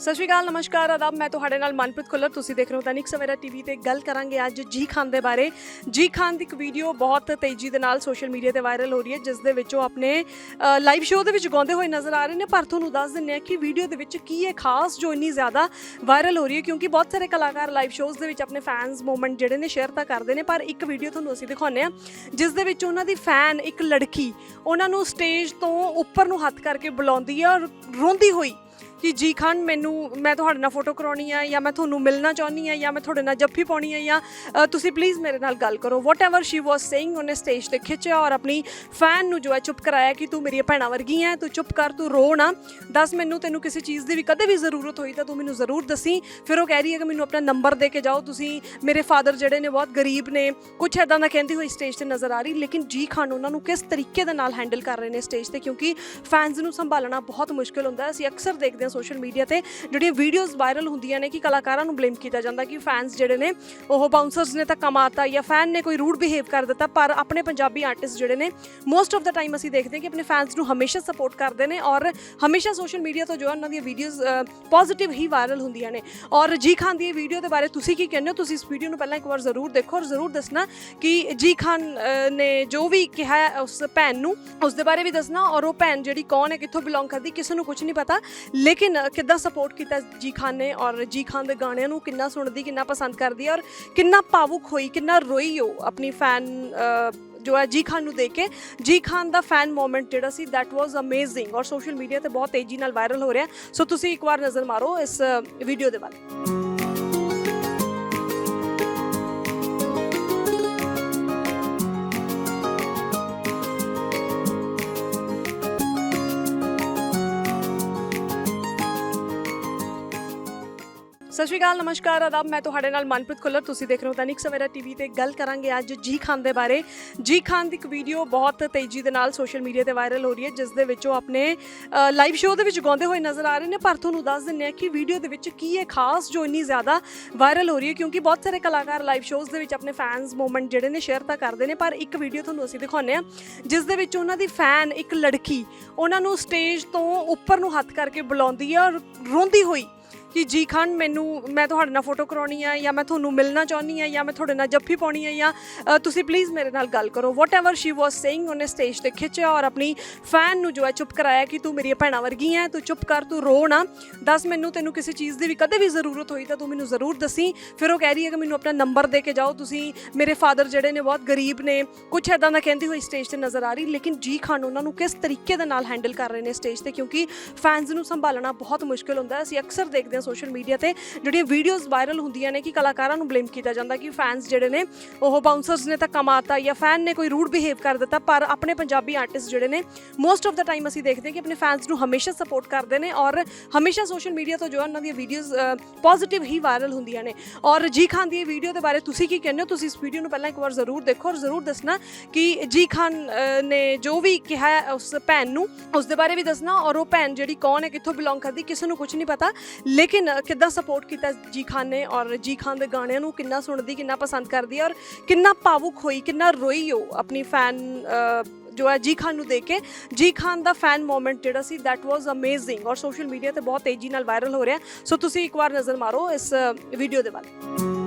ਸਤਿ ਸ਼੍ਰੀ ਅਕਾਲ, ਨਮਸਕਾਰ, ਆਦਾਬ। ਮੈਂ ਤੁਹਾਡੇ ਨਾਲ ਮਨਪ੍ਰੀਤ ਖੁੱਲਰ। ਤੁਸੀਂ ਦੇਖ ਰਹੇ ਹੋ ਦੈਨਿਕ ਸਵੇਰਾ ਟੀਵੀ ਤੇ ਗੱਲ ਕਰਾਂਗੇ ਅੱਜ ਜੀ ਖਾਨ ਦੇ ਬਾਰੇ। ਜੀ ਖਾਨ ਦੀ ਇੱਕ ਵੀਡੀਓ ਬਹੁਤ ਤੇਜ਼ੀ ਦੇ ਨਾਲ ਸੋਸ਼ਲ ਮੀਡੀਆ ਤੇ ਵਾਇਰਲ ਹੋ ਰਹੀ ਹੈ, ਜਿਸ ਦੇ ਵਿੱਚ ਉਹ ਆਪਣੇ ਲਾਈਵ ਸ਼ੋਅ ਦੇ ਵਿੱਚ ਗਾਉਂਦੇ ਹੋਏ ਨਜ਼ਰ ਆ ਰਹੇ ਨੇ। ਪਰ ਤੁਹਾਨੂੰ ਦੱਸ ਦਿੰਨੇ ਆ ਕਿ ਵੀਡੀਓ ਦੇ ਵਿੱਚ ਕੀ ਹੈ ਖਾਸ ਜੋ ਇੰਨੀ ਜ਼ਿਆਦਾ ਵਾਇਰਲ ਹੋ ਰਹੀ ਹੈ, ਕਿਉਂਕਿ ਬਹੁਤ ਸਾਰੇ ਕਲਾਕਾਰ ਲਾਈਵ ਸ਼ੋਅਸ ਦੇ ਵਿੱਚ ਆਪਣੇ ਫੈਨਸ ਮੂਮੈਂਟ ਜਿਹੜੇ ਨੇ ਸ਼ੇਅਰ ਤਾਂ ਕਰਦੇ ਨੇ, ਪਰ ਇੱਕ ਵੀਡੀਓ ਤੁਹਾਨੂੰ ਅਸੀਂ ਦਿਖਾਉਂਦੇ ਆ ਜਿਸ ਦੇ ਵਿੱਚ ਉਹਨਾਂ ਦੀ ਫੈਨ ਇੱਕ ਲੜਕੀ, ਉਹਨਾਂ ਨੂੰ ਸਟੇਜ ਤੋਂ ਉੱਪਰ ਨੂੰ ਹੱਥ ਕਰਕੇ ਬੁਲਾਉਂਦੀ ਹੈ ਔਰ ਰੋਂਦੀ ਹੋਈ ਕਿ ਜੀ ਖਾਨ, ਮੈਨੂੰ, ਮੈਂ ਤੁਹਾਡੇ ਨਾਲ ਫੋਟੋ ਕਰਾਉਣੀ ਆ ਜਾਂ ਮੈਂ ਤੁਹਾਨੂੰ ਮਿਲਣਾ ਚਾਹੁੰਦੀ ਆ ਜਾਂ ਮੈਂ ਤੁਹਾਡੇ ਨਾਲ ਜੱਫੀ ਪਾਉਣੀ ਆ ਜਾਂ ਤੁਸੀਂ ਪਲੀਜ਼ ਮੇਰੇ ਨਾਲ ਗੱਲ ਕਰੋ। ਵਾਟਐਵਰ ਸ਼ੀ ਵਾਸ ਸੇਇੰਗ ਉਹਨੇ ਸਟੇਜ ਤੇ ਖਿੱਚਿਆ ਔਰ ਆਪਣੀ ਫੈਨ ਨੂੰ ਜੋ ਹੈ ਚੁੱਪ ਕਰਾਇਆ ਕਿ ਤੂੰ ਮੇਰੀ ਭੈਣਾਂ ਵਰਗੀ ਹੈ ਤੂੰ ਚੁੱਪ ਕਰ, ਤੂੰ ਰੋ ਨਾ। ਦੱਸ ਮੈਨੂੰ ਤੈਨੂੰ ਕਿਸੇ ਚੀਜ਼ ਦੀ ਵੀ ਕਦੇ ਵੀ ਜ਼ਰੂਰਤ ਹੋਈ ਤਾਂ ਤੂੰ ਮੈਨੂੰ ਜ਼ਰੂਰ ਦੱਸੀ। ਫਿਰ ਉਹ ਕਹਿ ਰਹੀ ਹੈ ਕਿ ਮੈਨੂੰ ਆਪਣਾ ਨੰਬਰ ਦੇ ਕੇ ਜਾਓ। ਤੁਸੀਂ ਮੇਰੇ ਫਾਦਰ ਜਿਹੜੇ ਨੇ ਬਹੁਤ ਗਰੀਬ ਨੇ ਕੁਝ ਐਦਾਂ ਦਾ ਕਹਿੰਦੀ ਹੋਈ ਸਟੇਜ ਤੇ ਨਜ਼ਰ ਆ ਰਹੀ। ਲੇਕਿਨ ਜੀ ਖਾਨ ਉਹਨਾਂ ਨੂੰ ਕਿਸ ਤਰੀਕੇ ਦੇ ਨਾਲ ਹੈਂਡਲ ਕਰ ਰਹੇ ਨੇ ਸਟੇਜ ਤੇ? ਕਿਉਂਕਿ ਫੈਨਸ ਨੂੰ ਸੰਭਾਲਣਾ ਬਹੁਤ ਮੁਸ਼ਕਿਲ ਹੁੰਦਾ ਅਸੀਂ ਅਕਸਰ ਦੇਖਦੇ ਹਾਂ ਸੋਸ਼ਲ ਮੀਡੀਆ ਤੇ ਜਿਹੜੀਆਂ ਵੀਡੀਓਜ਼ ਵਾਇਰਲ ਹੁੰਦੀਆਂ ਨੇ ਕਿ ਕਲਾਕਾਰਾਂ ਨੂੰ ਬਲੇਮ ਕੀਤਾ ਜਾਂਦਾ ਕਿ ਫੈਨਸ ਜਿਹੜੇ ਨੇ ਉਹ ਬਾਉਂਸਰਸ ਨੇ ਧੱਕਾ ਮਾਰਤਾ ਜਾਂ ਫੈਨ ਨੇ ਕੋਈ ਰੂਡ ਬਿਹੇਵ ਕਰ ਦਿੱਤਾ, ਪਰ ਆਪਣੇ ਪੰਜਾਬੀ ਆਰਟਿਸਟ ਜਿਹੜੇ ਨੇ ਮੋਸਟ ਆਫ ਦਾ ਟਾਈਮ ਅਸੀਂ ਦੇਖਦੇ ਹਾਂ ਕਿ ਆਪਣੇ ਫੈਨਸ ਨੂੰ ਹਮੇਸ਼ਾ ਸਪੋਰਟ ਕਰਦੇ ਨੇ ਔਰ ਹਮੇਸ਼ਾ ਸੋਸ਼ਲ ਮੀਡੀਆ ਤੋਂ ਜੋ ਹੈ ਉਹਨਾਂ ਦੀਆਂ ਵੀਡੀਓਜ਼ ਪੋਜ਼ਿਟਿਵ ਹੀ ਵਾਇਰਲ ਹੁੰਦੀਆਂ ਨੇ। ਔਰ ਜੀ ਖਾਨ ਦੀ ਵੀਡੀਓ ਦੇ ਬਾਰੇ ਤੁਸੀਂ ਕੀ ਕਹਿੰਦੇ ਹੋ? ਤੁਸੀਂ ਇਸ ਵੀਡੀਓ ਨੂੰ ਪਹਿਲਾਂ ਇੱਕ ਵਾਰ ਜ਼ਰੂਰ ਦੇਖੋ ਔਰ ਜ਼ਰੂਰ ਦੱਸਣਾ ਕਿ ਜੀ ਖਾਨ ਨੇ ਜੋ ਵੀ ਕਿਹਾ ਉਸ ਭੈਣ ਨੂੰ, ਉਸ ਦੇ ਬਾਰੇ ਵੀ ਦੱਸਣਾ ਔਰ ਉਹ ਭੈਣ ਜਿਹੜੀ ਕੌਣ ਹੈ, ਕਿੱਥੋਂ ਬਿਲੋਂਗ ਕਰਦੀ, ਕਿਸੇ ਨੂੰ ਕੁਝ ਨਹੀਂ ਪਤਾ। ਲੇਕਿਨ ਕਿੱਦਾਂ ਸਪੋਰਟ ਕੀਤਾ ਜੀ ਖਾਨ ਨੇ ਔਰ ਜੀ ਖਾਨ ਦੇ ਗਾਣਿਆਂ ਨੂੰ ਕਿੰਨਾ ਸੁਣਦੀ, ਕਿੰਨਾ ਪਸੰਦ ਕਰਦੀ ਹੈ ਔਰ ਕਿੰਨਾ ਭਾਵੁਕ ਹੋਈ, ਕਿੰਨਾ ਰੋਈ ਉਹ ਆਪਣੀ ਫੈਨ ਜੋ ਹੈ ਜੀ ਖਾਨ ਨੂੰ ਦੇਖ ਕੇ। ਜੀ ਖਾਨ ਦਾ ਫੈਨ ਮੂਮੈਂਟ ਜਿਹੜਾ ਸੀ, that was ਅਮੇਜ਼ਿੰਗ ਔਰ ਸੋਸ਼ਲ ਮੀਡੀਆ ਤੇ ਬਹੁਤ ਤੇਜ਼ੀ ਨਾਲ ਵਾਇਰਲ ਹੋ ਰਿਹਾ ਸੋ ਤੁਸੀਂ ਇੱਕ ਵਾਰ ਨਜ਼ਰ ਮਾਰੋ ਇਸ ਵੀਡੀਓ ਦੇ ਵੱਲ। ਸਤਿ ਸ਼੍ਰੀ ਅਕਾਲ, ਨਮਸਕਾਰ, ਆਦਾਬ। ਮੈਂ ਤੁਹਾਡੇ ਨਾਲ ਮਨਪ੍ਰੀਤ ਖੁੱਲਰ। ਤੁਸੀਂ ਦੇਖ ਰਹੇ ਹੋ ਦੈਨਿਕ ਸਵੇਰਾ ਟੀਵੀ ਤੇ ਗੱਲ ਕਰਾਂਗੇ ਅੱਜ ਜੀ ਖਾਨ ਦੇ ਬਾਰੇ। ਜੀ ਖਾਨ ਦੀ ਇੱਕ ਵੀਡੀਓ ਬਹੁਤ ਤੇਜ਼ੀ ਦੇ ਨਾਲ ਸੋਸ਼ਲ ਮੀਡੀਆ ਤੇ ਵਾਇਰਲ ਹੋ ਰਹੀ ਹੈ, ਜਿਸ ਦੇ ਵਿੱਚ ਉਹ ਆਪਣੇ ਲਾਈਵ ਸ਼ੋਅ ਦੇ ਵਿੱਚ ਗਾਉਂਦੇ ਹੋਏ ਨਜ਼ਰ ਆ ਰਹੇ ਨੇ। ਪਰ ਤੁਹਾਨੂੰ ਦੱਸ ਦਿੰਨੇ ਆ ਕਿ ਵੀਡੀਓ ਦੇ ਵਿੱਚ ਕੀ ਹੈ ਖਾਸ ਜੋ ਇੰਨੀ ਜ਼ਿਆਦਾ ਵਾਇਰਲ ਹੋ ਰਹੀ ਹੈ, ਕਿਉਂਕਿ ਬਹੁਤ ਸਾਰੇ ਕਲਾਕਾਰ ਲਾਈਵ ਸ਼ੋਅਸ ਦੇ ਵਿੱਚ ਆਪਣੇ ਫੈਨਸ ਮੂਮੈਂਟ ਜਿਹੜੇ ਨੇ ਸ਼ੇਅਰ ਤਾਂ ਕਰਦੇ ਨੇ। ਪਰ ਇੱਕ ਵੀਡੀਓ ਤੁਹਾਨੂੰ ਅਸੀਂ ਦਿਖਾਉਂਦੇ ਆ ਜਿਸ ਦੇ ਵਿੱਚ ਉਹਨਾਂ ਦੀ ਫੈਨ ਇੱਕ ਲੜਕੀ, ਉਹਨਾਂ ਨੂੰ ਸਟੇਜ ਤੋਂ ਉੱਪਰ ਨੂੰ ਹੱਥ ਕਰਕੇ ਬੁਲਾਉਂਦੀ ਹੈ ਔਰ ਰੋਂਦੀ ਹੋਈ ਕਿ ਜੀ ਖਾਨ, ਮੈਨੂੰ, ਮੈਂ ਤੁਹਾਡੇ ਨਾਲ ਫੋਟੋ ਕਰਾਉਣੀ ਆ ਜਾਂ ਮੈਂ ਤੁਹਾਨੂੰ ਮਿਲਣਾ ਚਾਹੁੰਦੀ ਆ ਜਾਂ ਮੈਂ ਤੁਹਾਡੇ ਨਾਲ ਜੱਫੀ ਪਾਉਣੀ ਆ ਜਾਂ ਤੁਸੀਂ ਪਲੀਜ਼ ਮੇਰੇ ਨਾਲ ਗੱਲ ਕਰੋ। ਵਾਟਐਵਰ ਸ਼ੀ ਵਾਸ ਸੇਇੰਗ ਉਹਨੇ ਸਟੇਜ ਤੇ ਖਿੱਚਿਆ ਔਰ ਆਪਣੀ ਫੈਨ ਨੂੰ ਜੋ ਹੈ ਚੁੱਪ ਕਰਾਇਆ ਕਿ ਤੂੰ ਮੇਰੀ ਭੈਣਾਂ ਵਰਗੀ ਹੈ ਤੂੰ ਚੁੱਪ ਕਰ, ਤੂੰ ਰੋ ਨਾ। ਦੱਸ ਮੈਨੂੰ ਤੈਨੂੰ ਕਿਸੇ ਚੀਜ਼ ਦੀ ਵੀ ਕਦੇ ਵੀ ਜ਼ਰੂਰਤ ਹੋਈ ਤਾਂ ਤੂੰ ਮੈਨੂੰ ਜ਼ਰੂਰ ਦੱਸੀ। ਫਿਰ ਉਹ ਕਹਿ ਰਹੀ ਹੈ ਕਿ ਮੈਨੂੰ ਆਪਣਾ ਨੰਬਰ ਦੇ ਕੇ ਜਾਓ। ਤੁਸੀਂ ਮੇਰੇ ਫਾਦਰ ਜਿਹੜੇ ਨੇ ਬਹੁਤ ਗਰੀਬ ਨੇ ਕੁਝ ਐਦਾਂ ਦਾ ਕਹਿੰਦੀ ਹੋਈ ਸਟੇਜ ਤੇ ਨਜ਼ਰ ਆ ਰਹੀ। ਲੇਕਿਨ ਜੀ ਖਾਨ ਉਹਨਾਂ ਨੂੰ ਕਿਸ ਤਰੀਕੇ ਦੇ ਨਾਲ ਹੈਂਡਲ ਕਰ ਰਹੇ ਨੇ ਸਟੇਜ ਤੇ? ਕਿਉਂਕਿ ਫੈਨਸ ਨੂੰ ਸੰਭਾਲਣਾ ਬਹੁਤ ਮੁਸ਼ਕਿਲ ਹੁੰਦਾ ਅਸੀਂ ਅਕਸਰ ਦੇਖਦੇ ਹਾਂ ਸੋਸ਼ਲ ਮੀਡੀਆ ਤੇ ਜਿਹੜੀਆਂ ਵੀਡੀਓਜ਼ ਵਾਇਰਲ ਹੁੰਦੀਆਂ ਨੇ ਕਿ ਕਲਾਕਾਰਾਂ ਨੂੰ ਬਲੇਮ ਕੀਤਾ ਜਾਂਦਾ ਕਿ ਫੈਨਸ ਜਿਹੜੇ ਨੇ ਉਹ ਬਾਉਂਸਰਸ ਨੇ ਧੱਕਾ ਮਾਰਤਾ ਜਾਂ ਫੈਨ ਨੇ ਕੋਈ ਰੂਡ ਬਿਹੇਵ ਕਰ ਦਿੱਤਾ ਪਰ ਆਪਣੇ ਪੰਜਾਬੀ ਆਰਟਿਸਟ ਜਿਹੜੇ ਨੇ ਮੋਸਟ ਆਫ ਦਾ ਟਾਈਮ ਅਸੀਂ ਦੇਖਦੇ ਹਾਂ ਕਿ ਆਪਣੇ ਫੈਨਸ ਨੂੰ ਹਮੇਸ਼ਾ ਸਪੋਰਟ ਕਰਦੇ ਨੇ ਔਰ ਹਮੇਸ਼ਾ ਸੋਸ਼ਲ ਮੀਡੀਆ ਤੋਂ ਜੋ ਹੈ ਉਹਨਾਂ ਦੀਆਂ ਵੀਡੀਓਜ਼ ਪੋਜ਼ਿਟਿਵ ਹੀ ਵਾਇਰਲ ਹੁੰਦੀਆਂ ਨੇ। ਔਰ ਜੀ ਖਾਨ ਦੀ ਇਹ ਵੀਡੀਓ ਦੇ ਬਾਰੇ ਤੁਸੀਂ ਕੀ ਕਹਿੰਦੇ ਹੋ? ਤੁਸੀਂ ਇਸ ਵੀਡੀਓ ਨੂੰ ਪਹਿਲਾਂ ਇੱਕ ਵਾਰ ਜ਼ਰੂਰ ਦੇਖੋ ਔਰ ਜ਼ਰੂਰ ਦੱਸਣਾ ਕਿ ਜੀ ਖਾਨ ਅ, ਨੇ ਜੋ ਵੀ ਕਿਹਾ ਹੈ ਉਸ ਭੈਣ ਨੂੰ ਉਸ ਦੇ ਬਾਰੇ ਵੀ ਦੱਸਣਾ ਔਰ ਉਹ ਭੈਣ ਜਿਹੜੀ ਕੌਣ ਹੈ ਕਿੱਥੋਂ ਬਿਲੋਂਗ ਕਰਦੀ ਕਿਸੇ ਨੂੰ ਕੁਝ ਨਹੀਂ ਪਤਾ। ਲੇਕਿਨ ਕਿੱਦਾਂ ਸਪੋਰਟ ਕੀਤਾ ਜੀ ਖਾਨ ਨੇ ਔਰ ਜੀ ਖਾਨ ਦੇ ਗਾਣਿਆਂ ਨੂੰ ਕਿੰਨਾ ਸੁਣਦੀ, ਕਿੰਨਾ ਪਸੰਦ ਕਰਦੀ ਔਰ ਕਿੰਨਾ ਭਾਵੁਕ ਹੋਈ, ਕਿੰਨਾ ਰੋਈ ਉਹ ਆਪਣੀ ਫੈਨ ਜੋ ਹੈ ਜੀ ਖਾਨ ਨੂੰ ਦੇਖ ਕੇ। ਜੀ ਖਾਨ ਦਾ ਫੈਨ ਮੂਮੈਂਟ ਜਿਹੜਾ ਸੀ, that was ਅਮੇਜ਼ਿੰਗ ਔਰ ਸੋਸ਼ਲ ਮੀਡੀਆ ਤੇ ਬਹੁਤ ਤੇਜ਼ੀ ਨਾਲ ਵਾਇਰਲ ਹੋ ਰਿਹਾ। ਸੋ ਤੁਸੀਂ ਇੱਕ ਵਾਰ ਨਜ਼ਰ ਮਾਰੋ ਇਸ ਵੀਡੀਓ ਦੇ ਵੱਲ।